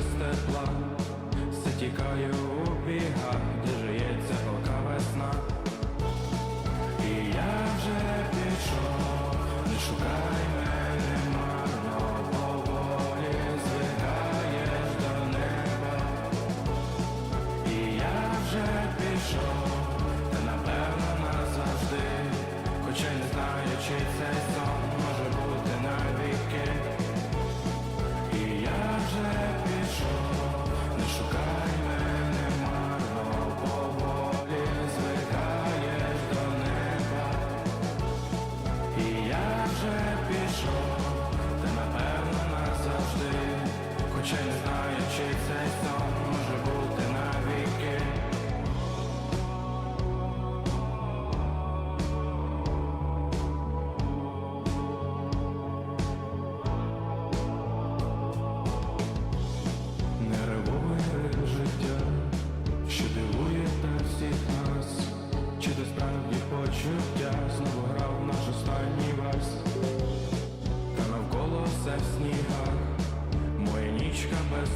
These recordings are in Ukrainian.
без тепла, все тікає у бігах, де жиється пока весна. І я вже пішов, не шукай мене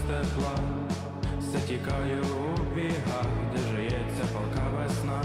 тепла, все тікає у бігах, де жиється палка весна.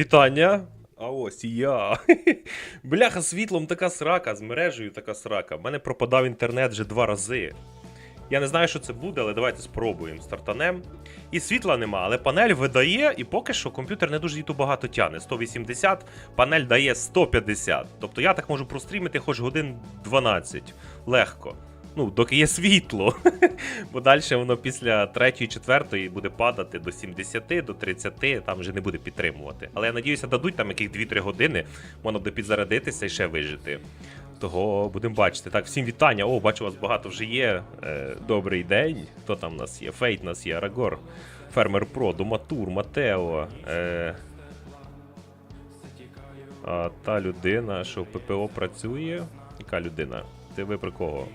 Вітання! А ось і я. Бляха, світлом така срака, з мережею така срака. В мене пропадав інтернет вже два рази. Я не знаю, що це буде, але давайте спробуємо. Стартанем. І світла нема, але панель видає, і поки що комп'ютер не дуже її багато тягне. 180, панель дає 150. Тобто я так можу прострімити хоч годин 12. Легко. Ну, доки є світло. Бо далі воно після 3-4 буде падати до 70, до 30, там вже не буде підтримувати. Але я надіюся, дадуть там яких 2-3 години, можна буде і ще вижити. Того будемо бачити. Так, всім вітання. О, бачу, у вас багато вже є. Е, добрий день. Хто там у нас є? Фейт у нас є, Арагор, Фермер Про, Доматур, Матео. Е, а та людина, що в ППО працює. Яка людина? Ти ви про кого?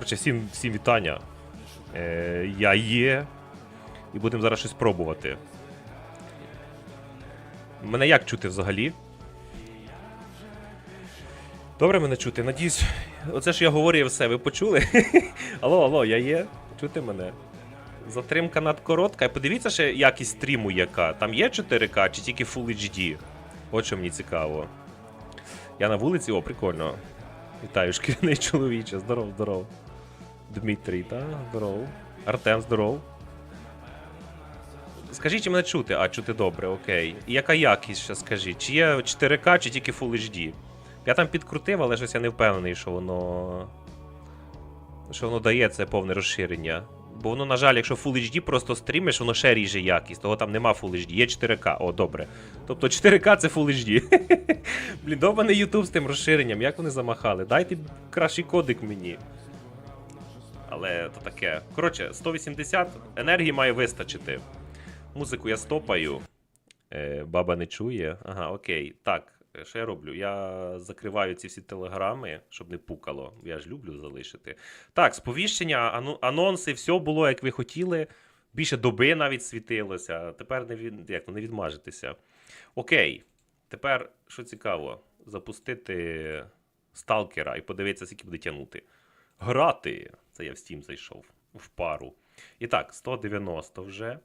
Коротше, всім, всім вітання. Е, я є. І будемо зараз щось пробувати. Мене як чути взагалі? Добре мене чути, надіюсь. Оце ж я говорю і все, ви почули? алло, алло, я є? Чути мене? Затримка надкоротка. Подивіться ще якість стріму яка. Там є 4К чи тільки Full HD? От що мені цікаво. Я на вулиці, о, прикольно. Вітаю, шкільний чоловіче. Здоров, здоров. Дмитрій, та? Здоров. Артем, здоров. Скажіть, чи мене чути? А, чути добре, окей. І яка якість ще скажіть? Чи є 4К, чи тільки Full HD? Я там підкрутив, але щось я не впевнений, що воно. Що воно дає це повне розширення. Бо воно, на жаль, якщо Full HD просто стрімиш, воно ще ріже якість. Того там нема Full HD, є 4К. О, добре. Тобто 4К це Full HD. Блін, довбаний YouTube з тим розширенням, як вони замахали? Дайте кращий кодик мені. Але то таке. Коротше, 180 енергії має вистачити. Музику я стопаю. Е, баба не чує. Ага, окей. Так. що я роблю? Я закриваю ці всі телеграми, щоб не пукало. Я ж люблю залишити. Так, сповіщення, анонси, все було, як ви хотіли. Більше доби навіть світилося. Тепер не, від, як, не відмажетеся. Окей. Тепер, що цікаво, запустити сталкера і подивитися, скільки буде тягнути. Грати. Це я в Steam зайшов в пару. І так, 190 вже.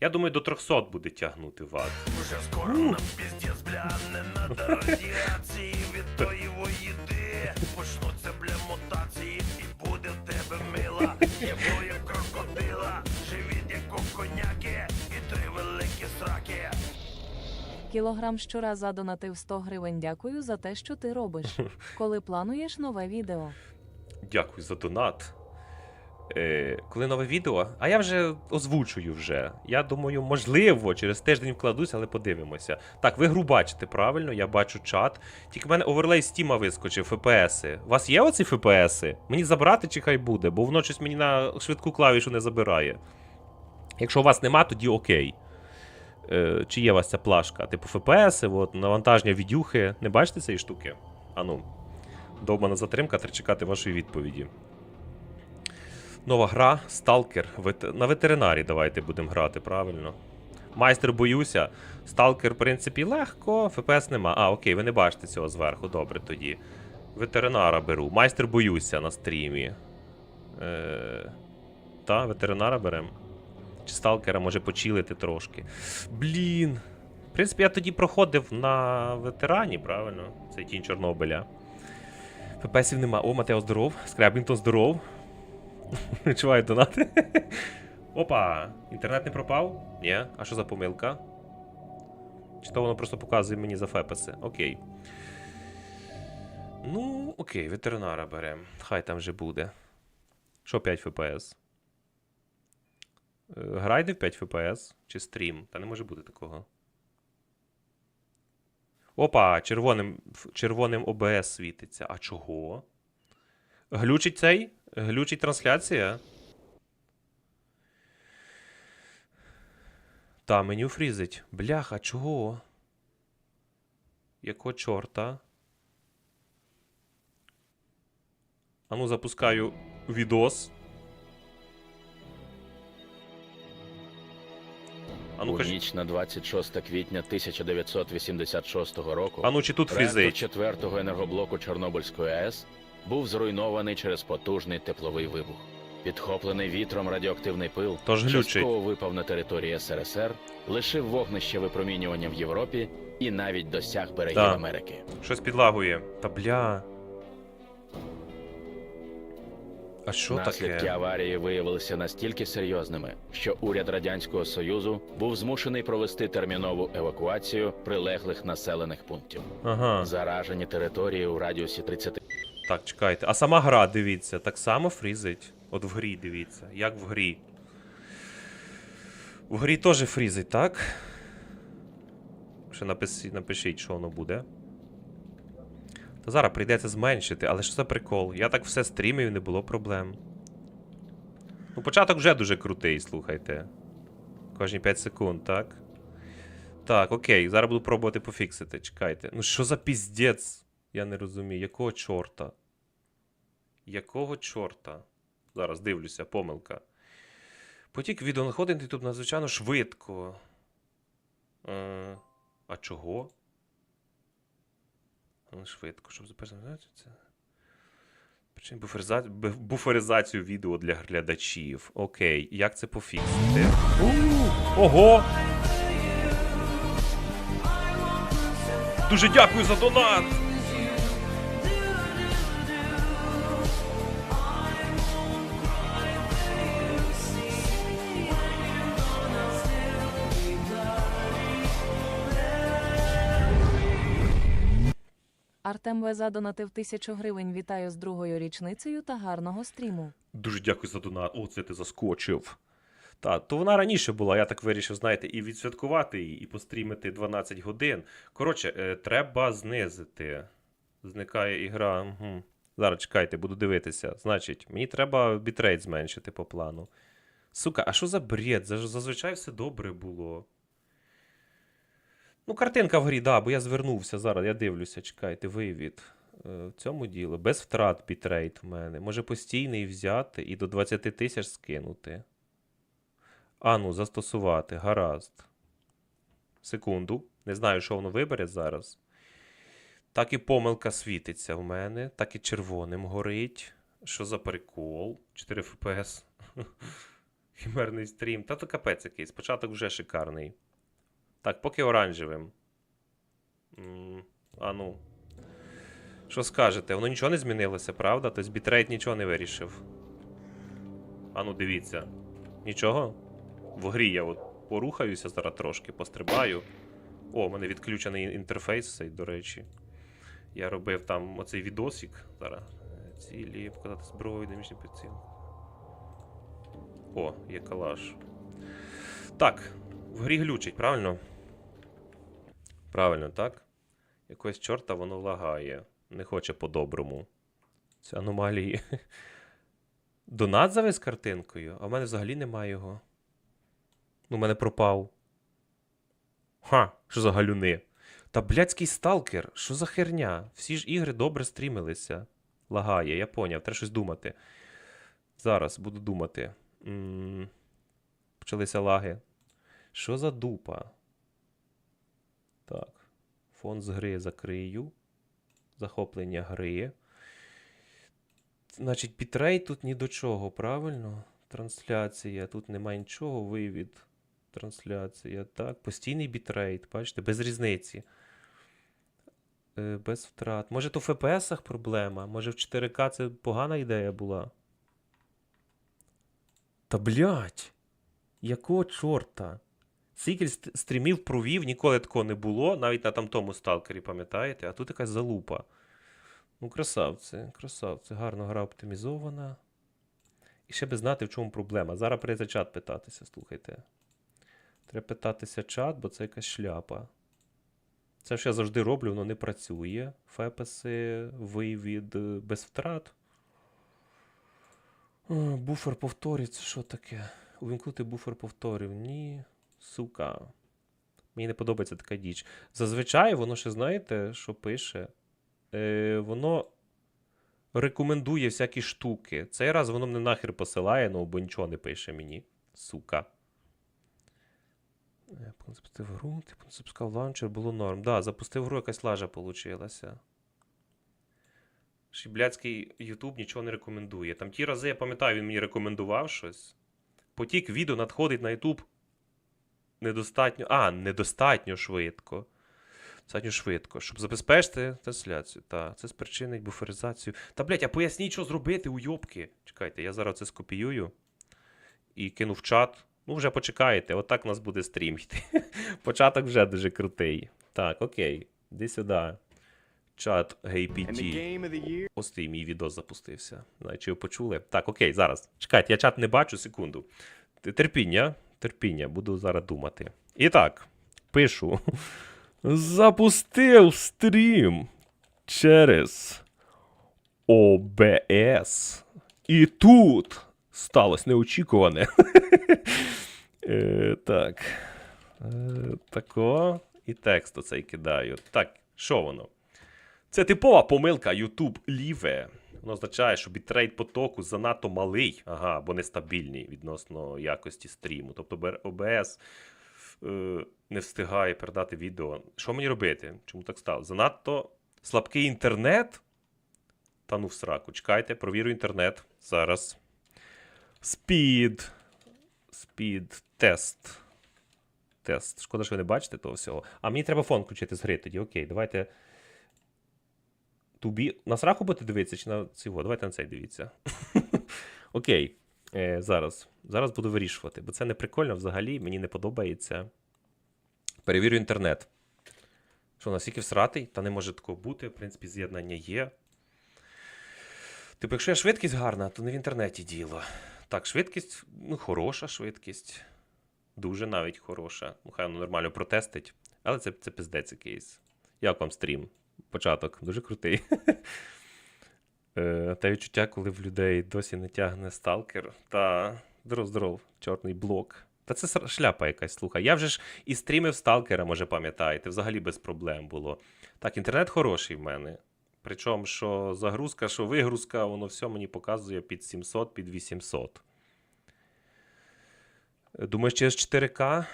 Я думаю, до 300 буде тягнути ват. Уже скоро нам пиздец, бля, не надо радіації від тої їди. Почнуться, бля, мутації, і буде в тебе мила, єбо як крокодила, живіт як у коняки, і три великі сраки. Кілограм щура задонатив 100 гривень. Дякую за те, що ти робиш. Коли плануєш нове відео. Дякую за донат. Е, коли нове відео? А я вже озвучую вже. Я думаю, можливо, через тиждень вкладусь, але подивимося. Так, ви гру бачите, правильно? Я бачу чат. Тільки в мене оверлей Стіма вискочив, ФПСи. У вас є оці ФПСи? Мені забрати чи хай буде, бо воно щось мені на швидку клавішу не забирає. Якщо у вас нема, тоді окей. Е, чи є у вас ця плашка? Типу ФПСи, от, навантаження відюхи. Не бачите цієї штуки? Ану. Довбана затримка, треба чекати вашої відповіді. Нова гра Сталкер. На ветеринарі давайте будемо грати, правильно. Майстер боюся. Сталкер, в принципі, легко, ФПС нема. А, окей, ви не бачите цього зверху. Добре тоді. Ветеринара беру. Майстер боюся на стрімі. Е... Та, ветеринара беремо. Чи сталкера може почилити трошки. Блін. В принципі, я тоді проходив на ветерані, правильно? Це тінь Чорнобиля. ФПСів нема. О, Матео здоров. Скрябінтон здоров. Відчуваю донати. Опа! Інтернет не пропав? Ні. А що за помилка? Чи то воно просто показує мені за фепеси? Окей. Ну, окей, ветеринара беремо. Хай там вже буде. Що 5 FPS? Е, Грайте в 5 FPS чи стрім? Та не може бути такого. Опа, червоним, червоним ОБС світиться. А чого? Глючить цей? Глючить трансляція? Та, меню фрізить. Бляха, чого? Якого чорта? Ану, запускаю відос. У ніч на 26 квітня 1986 року Ану, чи тут фрізить? четвертого енергоблоку Чорнобильської АЕС був зруйнований через потужний тепловий вибух. Підхоплений вітром радіоактивний пил Тож частково випав на території СРСР, лишив вогнище випромінювання в Європі і навіть досяг берегів Так. Америки. Щось підлагує. Та бля. А що Наслідки таке? аварії виявилися настільки серйозними, що уряд радянського союзу був змушений провести термінову евакуацію прилеглих населених пунктів. Ага. Заражені території у радіусі 30 Так, чекайте. А сама гра, дивіться, так само фрізить. От в грі, дивіться. Як в грі. В грі теж фрізить, так? Ще напишіть, напишіть, що воно буде. Та зараз прийдеться зменшити, але що за прикол? Я так все стрімив, не було проблем. Ну, початок вже дуже крутий, слухайте. Кожні 5 секунд, так? Так, окей, зараз буду пробувати пофіксити. Чекайте. Ну що за піздець? Я не розумію, якого чорта? Якого чорта? Зараз дивлюся, помилка. Потік відео знаходить тут надзвичайно швидко. Е, а чого? Ну, Швидко, щоб заперечити це. Почне буфериза... буферизацію відео для глядачів. Окей, як це пофіксити? Ого! Дуже дякую за донат! Артем В. задонатив 1000 гривень. Вітаю з другою річницею та гарного стріму. Дуже дякую за донат. О, це ти заскочив. Та, то вона раніше була, я так вирішив, знаєте, і відсвяткувати її, і пострімити 12 годин. Коротше, е, треба знизити. Зникає ігра. Угу. Зараз чекайте, буду дивитися. Значить, мені треба бітрейт зменшити по плану. Сука, а що за бред? Зазвичай все добре було. Ну, картинка в грі, да, бо я звернувся зараз, я дивлюся, чекайте, вивід. Е, В цьому діло. Без втрат бітрейт в мене. Може постійний взяти і до 20 тисяч скинути. А ну, застосувати. Гаразд. Секунду. Не знаю, що воно вибере зараз. Так і помилка світиться в мене, так і червоним горить. Що за прикол? 4 FPS. Хімерний стрім. Та то капець якийсь. Початок вже шикарний. Так, поки оранжевим. А ну. Що скажете? Воно нічого не змінилося, правда? Тобто бітрейт нічого не вирішив. А ну дивіться. Нічого? В грі я от порухаюся зараз трошки, пострибаю. О, у мене відключений інтерфейс цей, до речі. Я робив там оцей відосик. Зараз. Цілі, показати зброю, динамічний приціл. О, є калаш. Так, в грі глючить, правильно? Правильно, так? Якось чорта воно лагає. Не хоче по-доброму. Це аномалії. Донат завис картинкою, а в мене взагалі немає його. Ну, в мене пропав. Ха, що за галюни? Та блядський сталкер, що за херня? Всі ж ігри добре стрімилися. Лагає, я поняв, треба щось думати. Зараз буду думати. м Почалися лаги. Що за дупа? Так. Фон з гри закрию. Захоплення гри. Значить, бітрейт тут ні до чого, правильно? Трансляція. Тут немає нічого, вивід. Трансляція. Так, постійний бітрейт, бачите, без різниці. Е, без втрат. Може, то в FPS проблема? Може, в 4К це погана ідея була? Та блядь! Якого чорта? Скільки стрімів провів, ніколи такого не було, навіть на там тому сталкері, пам'ятаєте? А тут якась залупа. Ну, красавці, красавці. Гарно гра оптимізована. І ще би знати, в чому проблема. Зараз прийде чат питатися, слухайте. Треба питатися чат, бо це якась шляпа. Це ж я завжди роблю, воно не працює. Фепеси, вивід е, без втрат. Буфер повторів, це що таке? Увімкнути буфер повторів. Ні. Сука. Мені не подобається така діч. Зазвичай воно ще знаєте, що пише? Е, воно рекомендує всякі штуки. Цей раз воно мене нахер посилає, ну бо нічого не пише мені. Сука. Е, Запустив гру, типу запускав лаунчер, було норм. Да, запустив гру, якась лажа получилася. Шібляцький YouTube нічого не рекомендує. Там ті рази, я пам'ятаю, він мені рекомендував щось. Потік відео надходить на YouTube недостатньо. А, недостатньо швидко. Достатньо швидко. Щоб забезпечити трансляцію. Так, це спричинить буферизацію. Та, блядь, а поясніть, що зробити, уйобки. Чекайте, я зараз це скопіюю і кину в чат. Ну, вже почекаєте, отак у нас буде стрім йти. Початок вже дуже крутий. Так, окей. Іди сюди. Чат GayPT. Острій мій відос запустився. Знаю, чи ви почули. Так, окей, зараз. Чекайте, я чат не бачу, секунду. Терпіння, терпіння, буду зараз думати. І так, пишу. Запустив стрім через ОБС. І тут сталося неочікуване. Е, Так. Е, Тако. І текст оцей кидаю. Так, що воно? Це типова помилка YouTube ліве. Воно означає, що бітрейт потоку занадто малий, ага, або нестабільний відносно якості стріму. Тобто OBS е, не встигає передати відео. Що мені робити? Чому так стало? Занадто слабкий інтернет? Та ну в сраку. Чекайте, провірю інтернет. Зараз. Спід. Спід. Тест. Тест. Шкода, що ви не бачите того всього. А мені треба фон включити з гри тоді. Окей, давайте. Тубі. На сраку будете дивитися чи на цього? Давайте на цей дивіться. Окей. Е, зараз. Зараз буду вирішувати, бо це не прикольно взагалі, мені не подобається. Перевірю інтернет. Що, наскільки всратий? Та не може такого бути. В принципі, з'єднання є. Типу, якщо є швидкість гарна, то не в інтернеті діло. Так, швидкість, ну, хороша швидкість. Дуже навіть хороша. Ну, хай воно нормально протестить. Але це, це пиздець якийсь. Як вам стрім? Початок. Дуже крутий. Е, Та відчуття, коли в людей досі не тягне сталкер. Та здоров, здоров, чорний блок. Та це шляпа якась, слухай. Я вже ж і стрімив сталкера, може пам'ятаєте, взагалі без проблем було. Так, інтернет хороший в мене. Причому, що загрузка, що вигрузка, воно все мені показує під 700, під 800. Е, Думаєш, через 4К?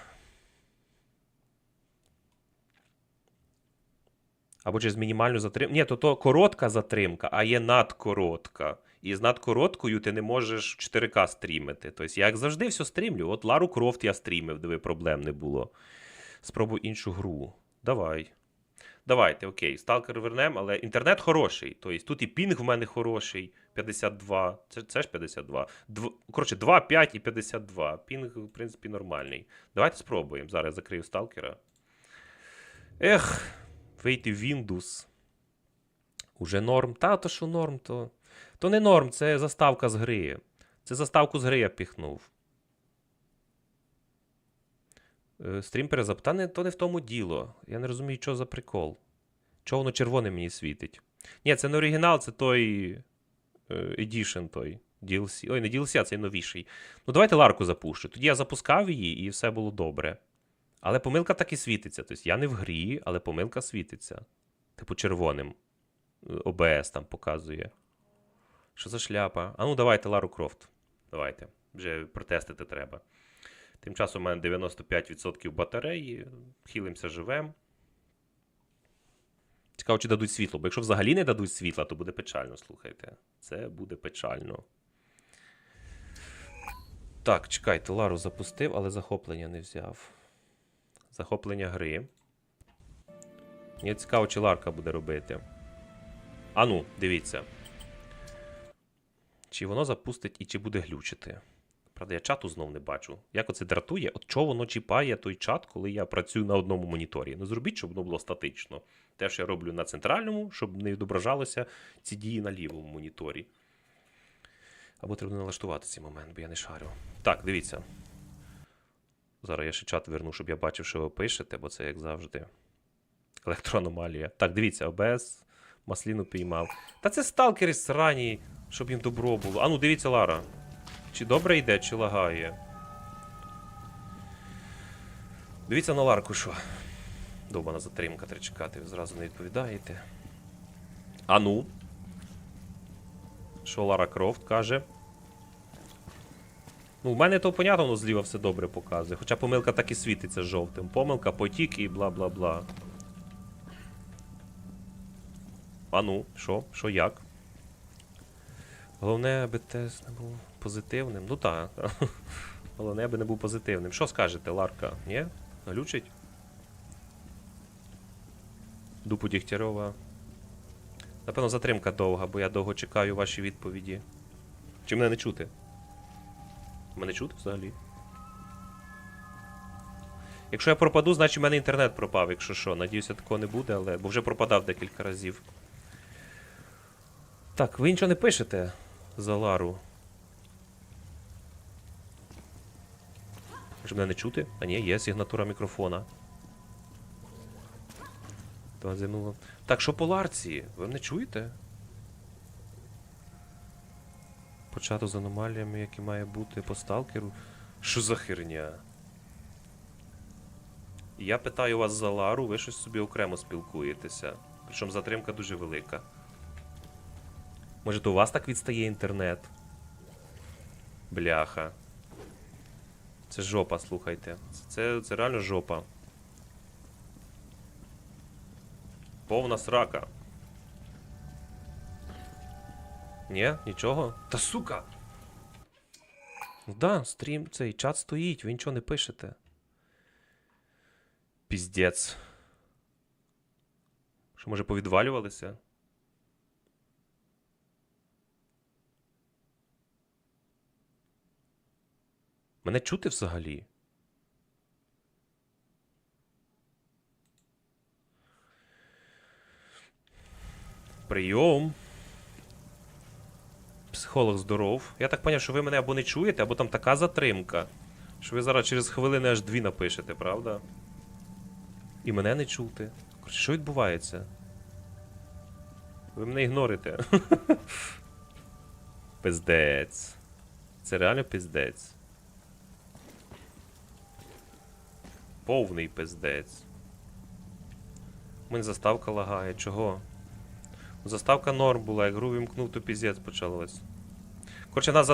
Або через мінімальну затримку. Ні, то, то коротка затримка, а є надкоротка. І з надкороткою ти не можеш 4К стрімити. Тобто, я як завжди все стрімлю. От Лару Крофт я стрімив, диви, проблем не було. Спробуй іншу гру. Давай. Давайте, окей, сталкер вернемо, але інтернет хороший. Тобто тут і пінг в мене хороший. 52. Це, це ж 52. Дв... Коротше, 2, 5 і 52. Пінг, в принципі, нормальний. Давайте спробуємо. Зараз закрию сталкера. Ех, вийти в Windows. Уже норм. Та, то що норм, то. То не норм, це заставка з гри. Це заставку з гри я піхнув. Е, Стрім перезап. Не, то не в тому діло. Я не розумію, що за прикол. Чого воно червоне мені світить? Ні, це не оригінал, це той е, Edition той. DLC. Ой, не DLC, а цей новіший. Ну, давайте Ларку запущу. Тоді я запускав її і все було добре. Але помилка так і світиться. Тобто я не в грі, але помилка світиться. Типу червоним. Е, ОБС там показує. Що за шляпа? А ну давайте Лару Крофт. Давайте. Вже протестити треба. Тим часом у мене 95% батареї. Хілимося живем. Цікаво, чи дадуть світло, бо якщо взагалі не дадуть світла, то буде печально, слухайте. Це буде печально. Так, чекайте, Лару запустив, але захоплення не взяв. Захоплення гри. Мені цікаво, чи Ларка буде робити. А ну, дивіться. Чи воно запустить і чи буде глючити. Правда, я чату знов не бачу. Як оце дратує? От чого воно чіпає той чат, коли я працюю на одному моніторі? Ну зробіть, щоб воно було статично. Те, що я роблю на центральному, щоб не відображалося ці дії на лівому моніторі. Або треба налаштувати цей момент, бо я не шарю. Так, дивіться. Зараз я ще чат верну, щоб я бачив, що ви пишете, бо це як завжди. Електроаномалія. Так, дивіться, ОБС масліну піймав. Та це сталкери срані, щоб їм добро було. А ну, дивіться, Лара. Чи добре йде, чи лагає. Дивіться на Ларку, що. Довбана затримка, треба чекати, ви зразу не відповідаєте. А ну. Що Лара Крофт каже? Ну, в мене то понятно, воно зліва все добре показує. Хоча помилка так і світиться жовтим. Помилка, потік і бла бла бла. А ну, що? Що як? Головне, аби тест не був позитивним. Ну так. Головне, аби не був позитивним. Що скажете, Ларка? Ні? Глючить? Дупу Дігтярова. Напевно, затримка довга, бо я довго чекаю ваші відповіді. Чи мене не чути? Мене чути взагалі? Якщо я пропаду, значить в мене інтернет пропав, якщо що. Надіюся, такого не буде, але. Бо вже пропадав декілька разів. Так, ви нічого не пишете за Лару. Може мене не чути? А ні, є сигнатура мікрофона. Так, що по Ларці? Ви не чуєте? Почато з аномаліями, які має бути по сталкеру. Що за херня? Я питаю вас за Лару, ви щось собі окремо спілкуєтеся. Причому затримка дуже велика. Може, то у вас так відстає інтернет? Бляха. Це жопа, слухайте. Це, це, це реально жопа. Повна срака. Ні, нічого. Та сука! Ну да, стрім, цей чат стоїть, ви нічого не пишете. Піздець. Що, може, повідвалювалися? Мене чути взагалі? Прийом. Психолог здоров. Я так поняв, що ви мене або не чуєте, або там така затримка. Що ви зараз через хвилини аж дві напишете, правда? І мене не чути. Що відбувається? Ви мене ігнорите. Пиздець. Це реально пиздець. Повний пиздець. У мене заставка лагає. Чого? Заставка норм була, як гру вімкнув, то піздець почалось. Коротше, нас за